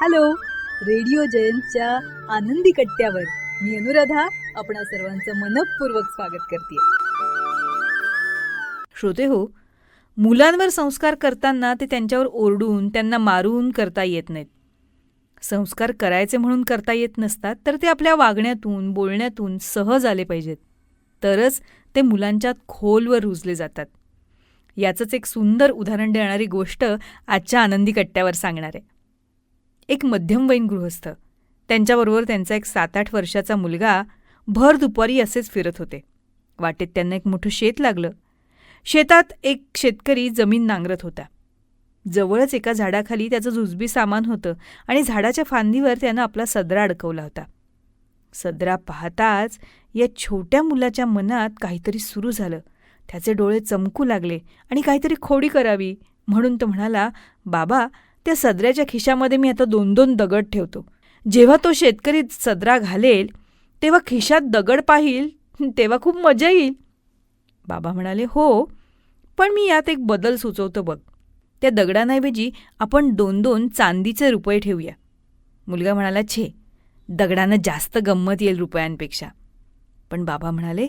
Hello radio जयंतच्या आनंदी कट्ट्यावर मी अनुराधा आपणा सर्वांचं मनपूर्वक स्वागत करते श्रोते हो मुलांवर संस्कार करताना ते त्यांच्यावर ओरडून त्यांना मारून करता येत नाहीत. संस्कार करायचे म्हणून करता येत नसतात तर ते आपल्या वागण्यातून बोलण्यातून सहज आले पाहिजेत. तरच ते मुलांच्यात खोलवर रुजले जातात. याचंच एक सुंदर उदाहरण देणारी गोष्ट आजच्या आनंदी कट्ट्यावर सांगणार आहे. एक मध्यमवयीन गृहस्थ. त्यांच्याबरोबर त्यांचा एक सात आठ वर्षाचा मुलगा भर दुपारी असेच फिरत होते. वाटेत त्यांना एक मोठं शेत लागलं. शेतात एक शेतकरी जमीन नांगरत होता. जवळच एका झाडाखाली त्याचं जुजबी सामान होतं आणि झाडाच्या फांदीवर त्यानं आपला सदरा अडकवला होता. सदरा पाहताच या छोट्या मुलाच्या मनात काहीतरी सुरू झालं. त्याचे डोळे चमकू लागले आणि काहीतरी खोडी करावी म्हणून तो म्हणाला बाबा त्या सदऱ्याच्या खिशामध्ये मी आता दोन दोन दगड ठेवतो. जेव्हा तो शेतकरी सदरा घालेल तेव्हा खिशात दगड पाहिल तेव्हा खूप मजा येईल. बाबा म्हणाले हो पण मी यात एक बदल सुचवतो बघ. त्या दगडांऐवजी आपण दोन दोन चांदीचे रुपये ठेवूया. मुलगा म्हणाला छे दगडानं जास्त गंमत येईल रुपयांपेक्षा. पण बाबा म्हणाले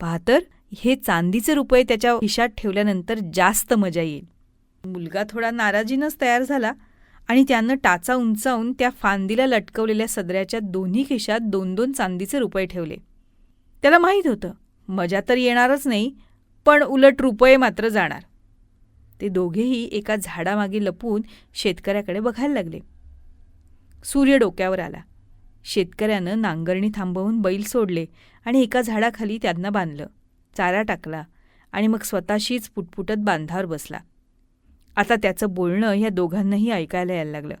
पहा तर हे चांदीचे रुपये त्याच्या खिशात ठेवल्यानंतर जास्त मजा येईल. मुलगा थोडा नाराजीनंच तयार झाला आणि त्यानं टाचा उंचावून त्या फांदीला लटकवलेल्या सदऱ्याच्या दोन्ही खिशात दोन दोन चांदीचे रुपये ठेवले. त्याला माहीत होतं मजा तर येणारच नाही पण उलट रुपये मात्र जाणार. ते दोघेही एका झाडामागे लपून शेतकऱ्याकडे बघायला लागले. सूर्य डोक्यावर आला. शेतकऱ्यानं नांगरणी थांबवून बैल सोडले आणि एका झाडाखाली त्यांना बांधलं. चारा टाकला आणि मग स्वतःशीच पुटपुटत बांधावर बसला. आता त्याचं बोलणं ह्या दोघांनाही ऐकायला यायला लागलं.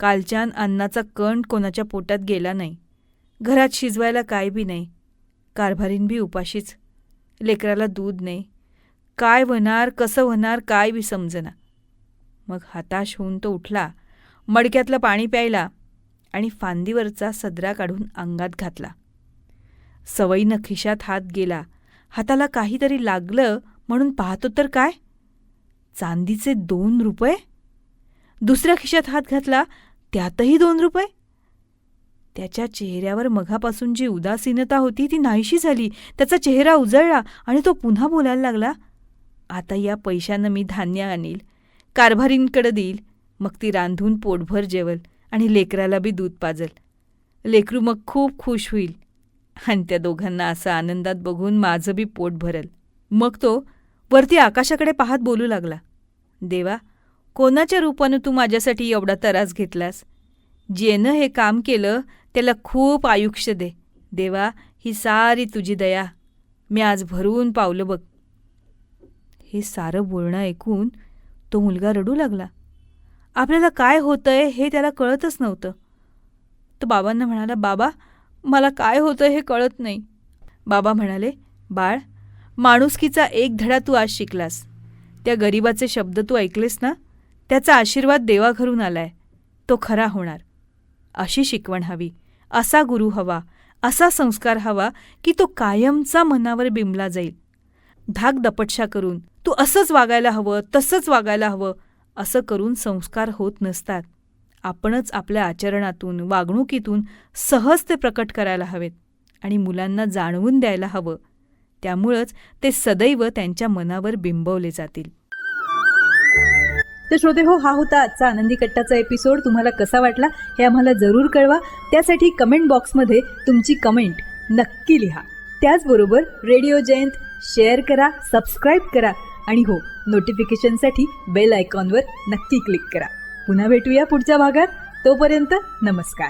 कालच्यान अन्नाचा कण कोणाच्या पोटात गेला नाही. घरात शिजवायला काय बी नाही. कारभारीन बी उपाशीच. लेकराला दूध नाही. काय होणार कसं होणार काय बी समजना. मग हताश होऊन तो उठला मडक्यातलं पाणी प्यायला आणि फांदीवरचा सदरा काढून अंगात घातला. सवयीनं खिशात हात गेला. हाताला काहीतरी लागलं म्हणून पाहतो तर काय? चांदीचे दोन रुपये? दुसऱ्या खिशात हात घातला त्यातही दोन रुपये? त्याच्या चेहऱ्यावर मघापासून जी उदासीनता होती ती नाहीशी झाली. त्याचा चेहरा उजळला आणि तो पुन्हा बोलायला लागला आता या पैशानं मी धान्य आणील कारभारींकडे देईल. मग ती रांधून पोटभर जेवल आणि लेकराला बी दूध पाजल. लेकरू मग खूप खुश होईल. आणि त्या दोघांना असं आनंदात बघून माझं बी पोट भरल. मग तो वरती आकाशाकडे पाहत बोलू लागला. देवा कोणाच्या रूपानं तू माझ्यासाठी एवढा तरास घेतलास? जेनं हे काम केलं त्याला खूप आयुष्य दे. देवा ही सारी तुझी दया. मी आज भरून पावलं बघ. हे सारं बोलणं ऐकून तो मुलगा रडू लागला. आपल्याला काय होतंय हे त्याला कळतच नव्हतं. तो बाबांना म्हणाला बाबा मला काय होतं हे कळत नाही. बाबा म्हणाले बाळ माणुसकीचा एक धडा तू आज शिकलास. त्या गरिबाचे शब्द तू ऐकलेस ना? त्याचा आशीर्वाद देवाघरून आलाय. तो खरा होणार. अशी शिकवण हवी. असा गुरु हवा. असा संस्कार हवा की तो कायमचा मनावर बिंबला जाईल. धाक दपटशा करून तू असंच वागायला हवं तसंच वागायला हवं असं करून संस्कार होत नसतात. आपणच आपल्या आचरणातून वागणुकीतून सहज ते प्रकट करायला हवेत आणि मुलांना जाणवून द्यायला हवं. त्यामुळंच ते सदैव त्यांच्या मनावर बिंबवले जातील. तर श्रोते हो हा होता आजचा आनंदी कट्टाचा एपिसोड तुम्हाला कसा वाटला हे आम्हाला जरूर कळवा. त्यासाठी कमेंट बॉक्समध्ये तुमची कमेंट नक्की लिहा. त्याचबरोबर रेडिओ जयंत शेअर करा सबस्क्राईब करा आणि हो नोटिफिकेशनसाठी बेल आयकॉनवर नक्की क्लिक करा. पुन्हा भेटूया पुढच्या भागात. तोपर्यंत नमस्कार.